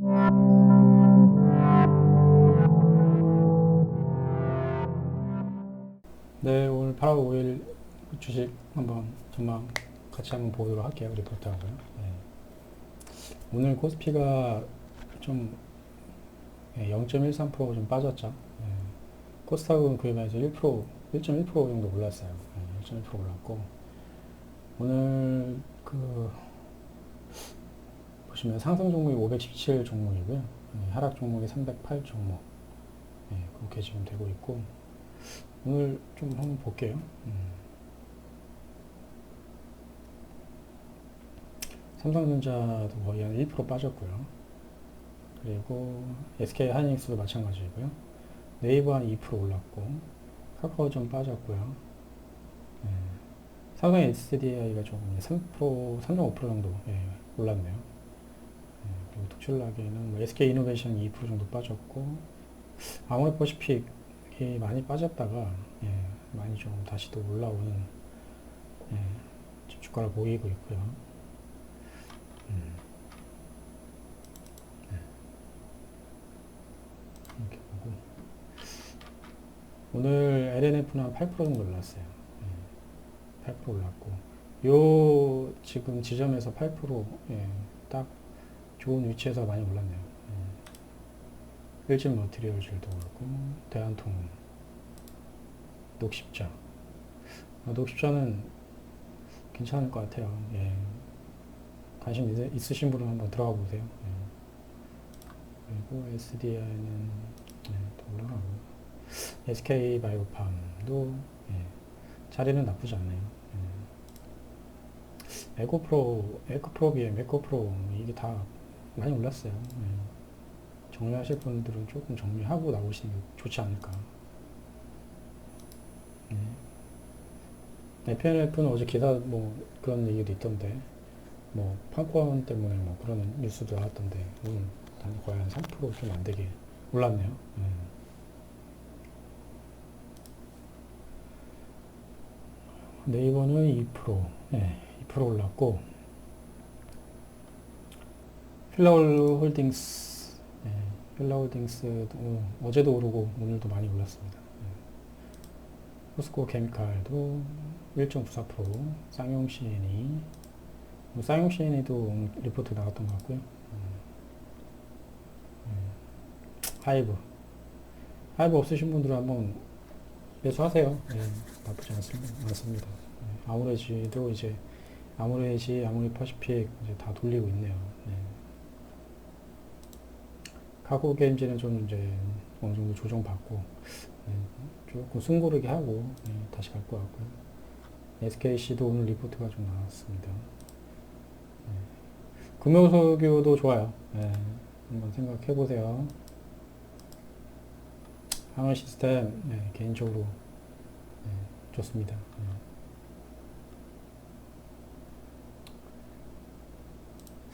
네, 오늘 8월 5일 주식 한번 전망 같이 한번 보도록 할게요. 리포트하고요. 네. 오늘 코스피가 좀 예, 0.13%좀 빠졌죠. 예. 코스닥은 그에 비해서 1%, 1.1% 정도 올랐어요. 예, 1.1% 올랐고 오늘 그 보시면 상승 종목이 517 종목이고요. 예, 하락 종목이 308 종목. 예, 그렇게 지금 되고 있고 오늘 좀 한번 볼게요. 음. 삼성전자도 거의 한 1% 빠졌고요. 그리고 SK 하이닉스도 마찬가지고요. 네이버 한 2% 올랐고 카카오 좀 빠졌고요. 예. 삼성 SDI가 조금 3% 3.5% 정도 예, 올랐네요. 예, 그리고 특출나게는 뭐 SK 이노베이션 2% 정도 빠졌고 아모레 퍼시픽 이 많이 빠졌다가 예, 많이 좀 다시 또 올라오는 예, 주가를 보이고 있고요. 음. 네. 이렇게 보고 오늘 LNF는 한 8% 정도 올랐어요. 예, 8% 올랐고 요 지금 지점에서 8% 예, 딱 좋은 위치에서 많이 올랐네요. 일진 머티리얼즈도 그렇고 대한통 녹십자 아, 녹십자는 괜찮을 것 같아요 예. 관심 있, 있으신 분은 한번 들어가 보세요 예. 그리고 SDI는 예, 또 올라가고 SK 바이오팜도 예. 자리는 나쁘지 않네요 예. 에코프로 에코프로 비에 에코프로 이게 다 많이 올랐어요 예. 정리하실 분들은 조금 정리하고 나오시는 게 좋지 않을까. 네. FNF는 어제 기사 뭐 그런 얘기도 있던데, 뭐 판권 때문에 뭐 그런 뉴스도 나왔던데, 오늘 한 3%좀 안 되게 올랐네요. 네. 네이버는 2%, 네, 2% 올랐고, 필라올 홀딩스 네, 힐라홀딩스도 어제도 오르고 오늘도 많이 올랐습니다. 네. 포스코 케미칼도 1.94% 쌍용 CNE 뭐 쌍용 CNE도 리포트 나왔던 것 같고요. 네. 하이브 하이브 없으신 분들은 한번 매수하세요. 네, 나쁘지 않습니다. 않습니다. 네. 아무레지도 이제 아무레지, 아무리 퍼시픽 이제 다 돌리고 있네요. 네. 카고 게임즈는 좀 이제 어느 정도 조정받고 네, 조금 숨고르게 하고 네, 다시 갈 것 같고요. SKC도 오늘 리포트가 좀 나왔습니다. 네. 금요소교도 좋아요. 네, 한번 생각해 보세요. 항원 시스템 네, 개인적으로 네, 좋습니다. 네.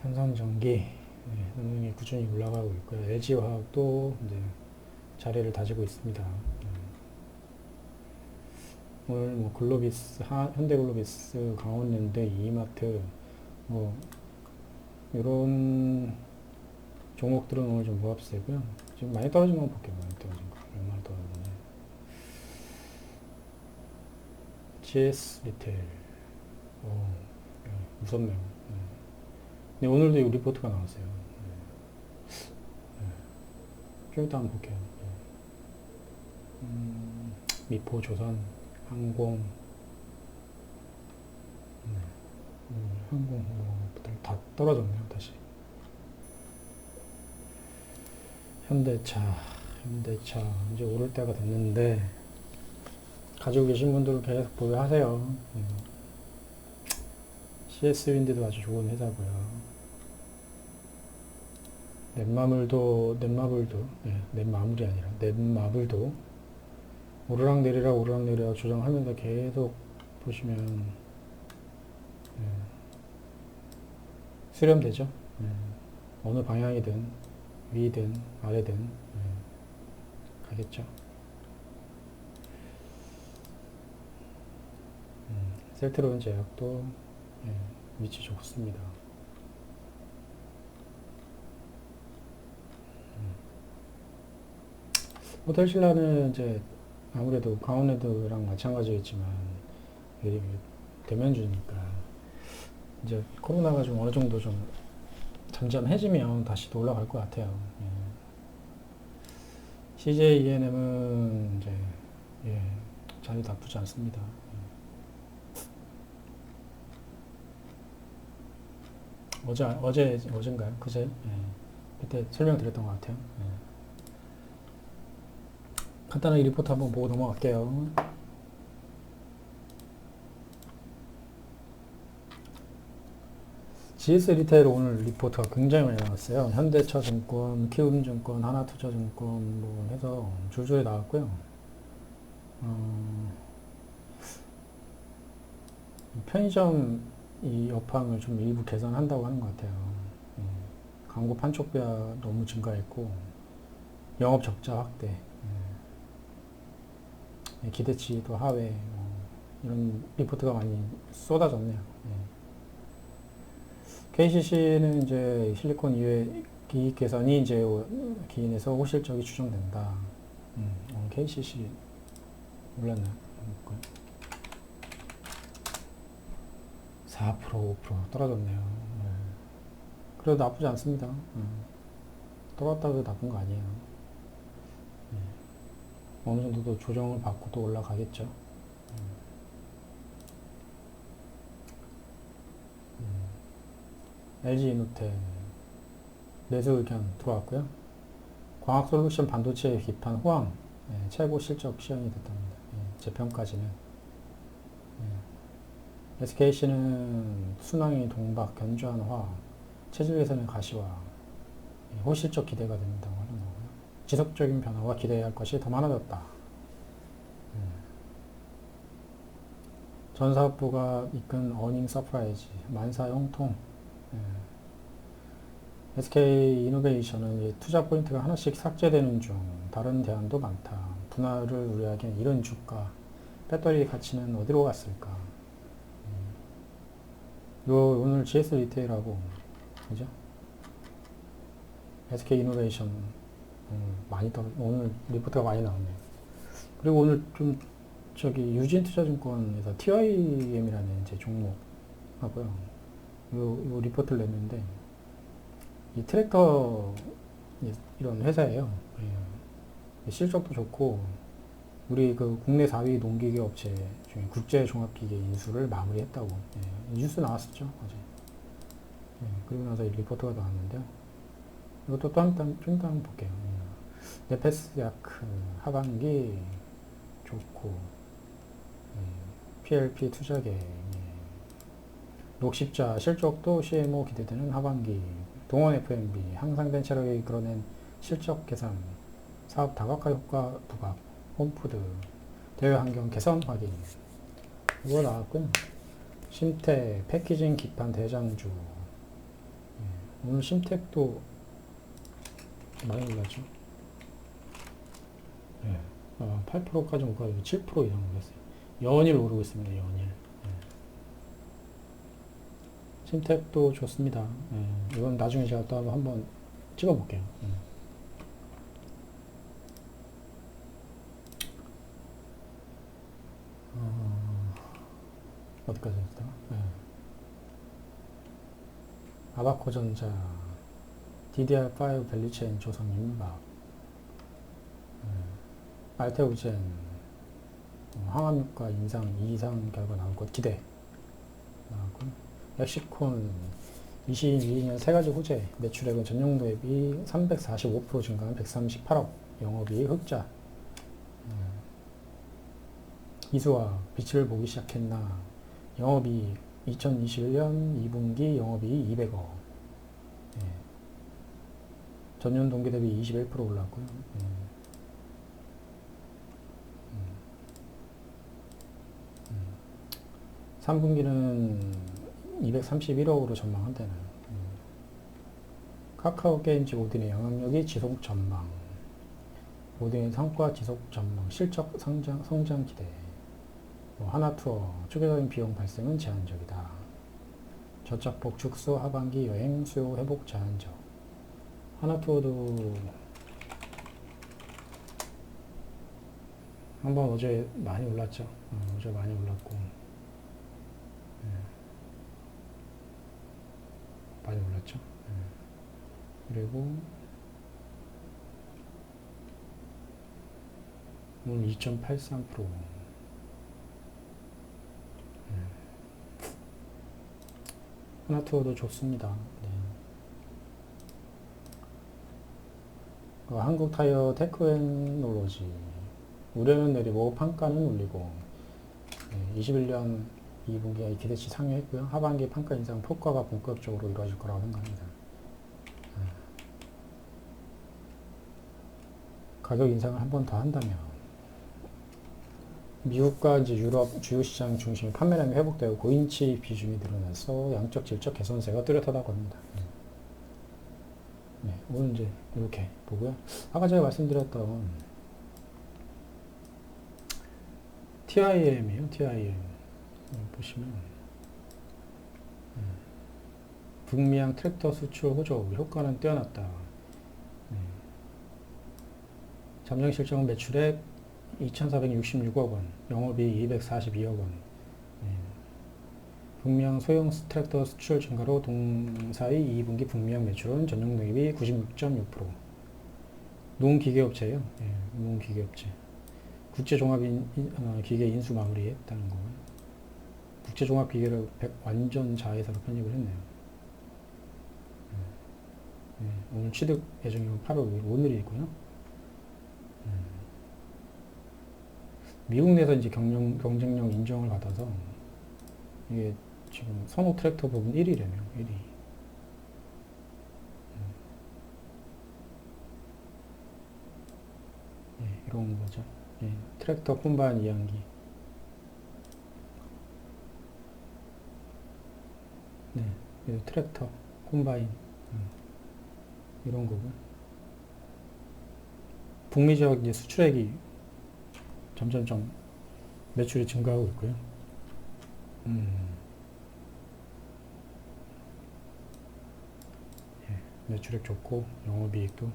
삼성전기 네, 흥이 꾸준히 올라가고 있고요. LG화학도 이제 자리를 다지고 있습니다. 네. 오늘 뭐 글로비스, 하, 현대글로비스, 강원랜드, 이마트 뭐 이런 종목들은 오늘 좀 무합세고요. 지금 많이 떨어진 건 볼게요. 많이 떨어진 거. 얼마나 떨어졌냐. GS 리테일. 오, 네, 무섭네요. 네. 네, 오늘도 이 리포트가 나왔어요. 네. 네. 좀 이따 한번 볼게요. 네. 음, 미포, 조선, 항공, 네. 음, 항공, 뭐, 다 떨어졌네요, 다시. 현대차, 현대차, 이제 오를 때가 됐는데, 가지고 계신 분들은 계속 보유하세요. 네. CS 윈드도 아주 좋은 회사고요. 넷마블도 넷마블도 네, 넷마블이 아니라 넷마블도 오르락 내리락 오르락 내리락 조정하면서 계속 보시면 네, 수렴되죠. 네, 어느 방향이든 위든 아래든 네, 가겠죠. 음, 셀트론 제약도 네, 위치 좋습니다. 음. 뭐, 호텔 신라는 이제 아무래도 강원랜드랑 마찬가지겠지만 대면주니까 이제 코로나가 좀 어느 정도 좀 잠잠해지면 다시 또 올라갈 것 같아요. 예. CJ ENM은 이제 예, 자리 나쁘지 않습니다. 어제 어제 어젠가요? 그제 예. 그때 설명드렸던 것 같아요. 예. 간단하게 리포트 한번 보고 넘어갈게요. GS 리테일 오늘 리포트가 굉장히 많이 나왔어요. 현대차증권, 키움증권, 하나투자증권 뭐 해서 줄줄이 나왔고요. 어, 편의점 이 업황을 좀 일부 개선한다고 하는 것 같아요. 예, 광고 판촉비가 너무 증가했고 영업 적자 확대, 예, 기대치도 하회 뭐 이런 리포트가 많이 쏟아졌네요. 예. KCC는 이제 실리콘 이외 기익 개선이 이제 기인에서 호실적이 추정된다. 음, KCC 올랐나요? 볼까요? 4% 5% 떨어졌네요. 네. 그래도 나쁘지 않습니다. 음. 떨어졌다고 해도 나쁜 거 아니에요. 네. 어느 정도 조정을 받고 또 올라가겠죠. LG 이노텍 매수 의견 들어왔고요. 광학 솔루션 반도체 기판 호황 예, 최고 실적 시현이 됐답니다. 예, 재평까지는 예. SKC는 순항이 동박 견주한 화 체질 개선의 가시화 예, 호실적 기대가 된다고 하는 거고요. 지속적인 변화와 기대해야 할 것이 더 많아졌다. 예. 전 사업부가 이끈 어닝 서프라이즈 만사 형통 예. SK 이노베이션은 투자 포인트가 하나씩 삭제되는 중 다른 대안도 많다. 분할을 우려하기엔 이런 주가, 배터리 가치는 어디로 갔을까? 음. 요 오늘 GS 리테일하고 그죠? SK 이노베이션 음, 많이 떨어 오늘 리포트가 많이 나왔네요. 그리고 오늘 좀 저기 유진 투자증권에서 TIM이라는 이제 종목 하고요. 요, 요 리포트를 냈는데 이 트랙터 이런 회사예요. 예. 실적도 좋고 우리 그 국내 4위 농기계 업체 중에 국제 종합기계 인수를 마무리했다고 예. 뉴스 나왔었죠 어제. 예. 그리고 나서 이 리포트가 나왔는데요. 이것도 또 한번 좀 이따 볼게요. 예. 네페스 야크 하반기 좋고 PLP 투자계 녹십자 실적도 CMO 기대되는 하반기 동원 FMB 항상된 체력이 이끌어낸 실적 개선 사업 다각화 효과 부각 홈푸드. 대외 환경 개선 확인. 이거 나왔고요 심택 패키징 기판 대장주. 예, 오늘 심택도 많이 올랐죠? 예, 어, 8%까지 못 가지고 7% 이상 올랐어요. 연일 오르고 있습니다 연일. 심택도 좋습니다. 예, 이건 나중에 제가 또 한번 찍어 볼게요. 예. 어디까지 했다? 예. 아바코전자, DDR5 밸류체인 조성 임박, 예. 알테우젠, 어, 항암효과 인상, 이상 결과 나올 것 기대. 나왔고 멕시콘 22년 세 가지 호재 매출액은 전년도 대비 345% 증가한 138억 영업이익 흑자 음. 이수와 빛을 보기 시작했나 영업이익 2021년 2분기 영업이익 200억 예. 전년 동기 대비 21% 올랐고요. 예. 음. 음. 3분기는 231억으로 전망한다는 음. 카카오 게임즈 오딘의 영향력이 지속 전망 오딘의 성과 지속 전망 실적 성장, 성장 기대 뭐 하나투어 추가적인 비용 발생은 제한적이다 저작복 축소 하반기 여행 수요 회복 제한적 하나투어도 한번 어제 많이 올랐죠. 어, 제 많이 올랐고. 예. 많이 올랐죠. 예. 그리고 오늘 2.83%. 예. 하나투어도 좋습니다. 네. 어, 한국 타이어 테크앤놀로지 우려는 내리고 판가는 올리고 네, 21년 2분기에 기대치 상회했고요. 하반기 판가 인상 폭과가 본격적으로 이루어질 거라고 생각합니다. 네. 가격 인상을 한 번 더 한다면 미국과 이제 유럽 주요 시장 중심 판매량이 회복되고 고인치 비중이 늘어나서 양적 질적 개선세가 뚜렷하다고 합니다. 네, 오늘 이제 이렇게 보고요. 아까 제가 말씀드렸던 TIM이에요. TIM 보시면 네, 북미양 트랙터 수출 호조 효과는 뛰어났다. 네. 잠정 실적 매출액 2,466억 원, 영업이익 242억 원. 네. 북미양 소형 트랙터 수출 증가로 동사의 2분기 북미양 매출은 전년 동입이 96.6%. 농기계업체예요. 예, 농기계업체. 국제종합기계 인수 마무리했다는 거. 국제종합기계를 100 완전 자회사로 편입을 했네요. 예, 예, 오늘 취득 예정이면 8월 5일 오늘이고요. 예. 미국 내에서 이제 경영, 경쟁력 인정을 받아서 이게 지금 선호 트랙터 부분 1위래요. 1위. 예, 이런 거죠. 예, 트랙터 콤바인 이양기. 네, 이 트랙터 콤바인 음, 이런 거고. 북미 지역 이제 수출액이 점점 점 매출이 증가하고 있고요. 음. 예, 매출액 좋고 영업이익도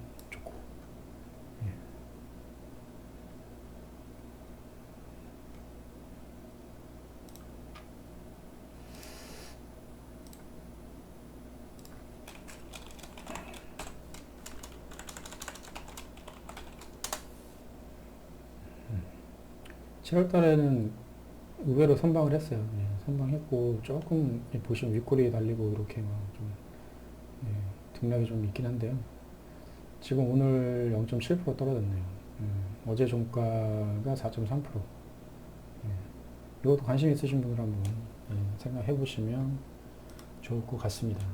7월 달에는 의외로 선방을 했어요. 예, 선방했고 조금 보시면 윗꼬리에 달리고 이렇게 막좀 예, 등락이 좀 있긴 한데요. 지금 오늘 0.7% 떨어졌네요. 예, 어제 종가가 4.3%. 예, 이것도 관심 있으신 분들 한번 예, 생각해 보시면 좋을 것 같습니다.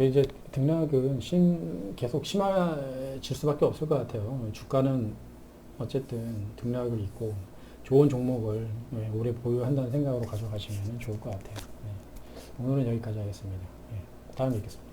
예. 이제 등락은 심, 계속 심해질 수밖에 없을 것 같아요. 주가는 어쨌든 등락을 있고 좋은 종목을 예, 오래 보유한다는 생각으로 가져가시면 좋을 것 같아요. 예. 오늘은 여기까지 하겠습니다. 예, 다음에 뵙겠습니다.